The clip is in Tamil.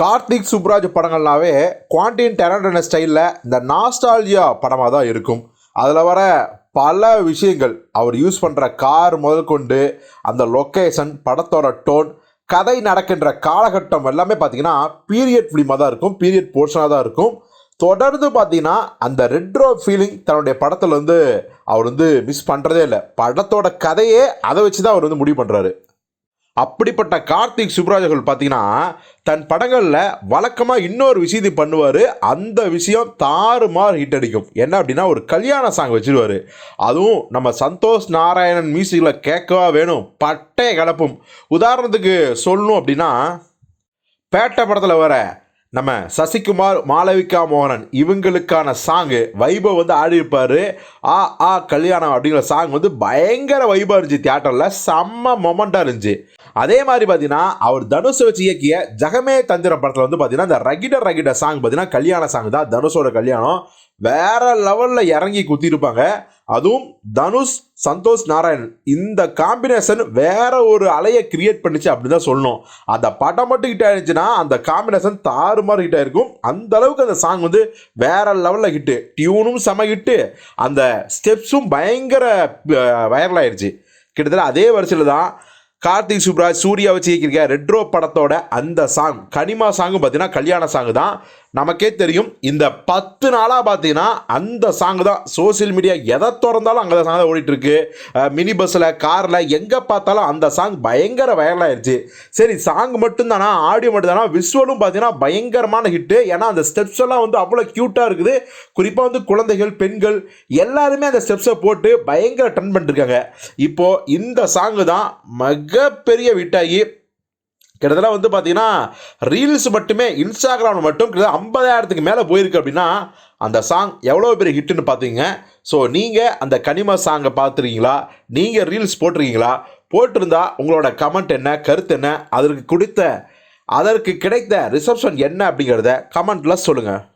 கார்த்திக் சுப்ராஜ் படங்கள்னாவே குவாண்டின் டெரண்டன ஸ்டைலில் இந்த நாஸ்டால்ஜியா படமாக தான் இருக்கும். அதில் வர பல விஷயங்கள் அவர் யூஸ் பண்ணுற கார் முதல் கொண்டு அந்த லொக்கேஷன் படத்தோட டோன் கதை நடக்கின்ற காலகட்டம் எல்லாமே பார்த்தீங்கன்னா பீரியட் ஃபிலிமாக தான் இருக்கும் பீரியட் போர்ஷனாக தான் இருக்கும். தொடர்ந்து பார்த்தீங்கன்னா அந்த ரெட்ரோ ஃபீலிங் தன்னுடைய படத்தில் வந்து அவர் வந்து மிஸ் பண்ணுறதே இல்லை. படத்தோட கதையே அதை வச்சு தான் அவர் வந்து முடிவு பண்ணுறாரு அப்படிப்பட்ட கார்த்திக் சுப்ராஜ் அவர்கள் பார்த்தீங்கன்னா தன் படங்களில் வழக்கமாக இன்னொரு விஷயத்தை பண்ணுவார். அந்த விஷயம் தாறுமாறு ஹிட் அடிக்கும். என்ன அப்படின்னா ஒரு கல்யாண சாங் வச்சிருவார். அதுவும் நம்ம சந்தோஷ் நாராயணன் மியூசிக்கில் கேட்கவா வேணும். பட்டே கலப்பும். உதாரணத்துக்கு சொல்லணும் அப்படின்னா பேட்டை படத்தில் வர நம்ம சசிகுமார் மாளவிகா மோகனன் இவங்களுக்கான சாங்கு வைபவ் வந்து ஆடியிருப்பார். ஆ ஆ கல்யாணம் அப்படிங்கிற சாங் வந்து பயங்கர வைபாக இருந்துச்சு தியேட்டரில் செம்ம மொமெண்ட்டாக இருந்துச்சு. அதே மாதிரி பார்த்தீங்கன்னா அவர் தனுஷை வச்சு இயக்கிய ஜகமே தந்திரம் படத்தில் வந்து பார்த்தீங்கன்னா இந்த ரகிட ரகிட சாங் பார்த்தீங்கன்னா கல்யாண சாங் தான். தனுஷோட கல்யாணம் வேற லெவலில் இறங்கி குத்திருப்பாங்க. அதுவும் தனுஷ் சந்தோஷ் நாராயண் இந்த காம்பினேஷன் வேற ஒரு அலையை கிரியேட் பண்ணிச்சு அப்படின்னு தான் சொல்லணும். அந்த படம் மட்டும் ஹிட் ஆயிடுச்சுன்னா அந்த காம்பினேஷன் தாறுமாறு ஹிட் ஆயிருக்கும். அந்த அளவுக்கு அந்த சாங் வந்து வேற லெவலில் ஹிட்டு டியூனும் செம ஹிட்டு அந்த ஸ்டெப்ஸும் பயங்கர வைரல் ஆயிடுச்சு கிட்டத்தட்ட அதே வரிசையில் தான் கார்த்திக் சுப்ராஜ் சூர்யா வச்சு இயக்கியிருக்க ரெட்ரோ படத்தோட அந்த சாங் கனிமா சாங்கும் பார்த்தீங்கன்னா கல்யாண சாங் தான். நமக்கே தெரியும் இந்த பத்து நாளாக பார்த்தீங்கன்னா அந்த சாங் தான். சோசியல் மீடியா எதை திறந்தாலும் அங்கே சாங் தான் ஓடிட்டுருக்கு. மினி பஸ்ஸில் காரில் எங்கே பார்த்தாலும் அந்த சாங் பயங்கர வைரல் ஆயிடுச்சு சரி சாங் மட்டும்தானா? ஆடியோ மட்டும்தானா? விஷுவலும் பார்த்தீங்கன்னா பயங்கரமான ஹிட்டு ஏன்னா அந்த ஸ்டெப்ஸ் எல்லாம் வந்து அவ்வளோ க்யூட்டாக இருக்குது. குறிப்பாக வந்து குழந்தைகள் பெண்கள் எல்லாருமே அந்த ஸ்டெப்ஸை போட்டு பயங்கர டன் பண்ணிருக்காங்க இப்போது இந்த சாங்கு தான் மிகப்பெரிய விட்டாகி கிட்டத்தட்ட வந்து பார்த்தீங்கன்னா ரீல்ஸ் மட்டுமே இன்ஸ்டாகிராமில் மட்டும் கிட்டத்தட்ட ஐம்பதாயிரத்துக்கு மேலே போயிருக்கு அப்படின்னா அந்த சாங் எவ்வளோ பெரிய ஹிட்டுன்னு பார்த்தீங்க ஸோ நீங்கள் அந்த கனிம சாங்கை பார்த்துருக்கீங்களா நீங்கள் ரீல்ஸ் போட்டிருக்கீங்களா? போட்டிருந்தா உங்களோட கமெண்ட் என்ன கருத்து என்ன அதற்கு கொடுத்த அதற்கு கிடைத்த ரிசப்ஷன் என்ன அப்படிங்கிறத கமெண்ட்டில் சொல்லுங்கள்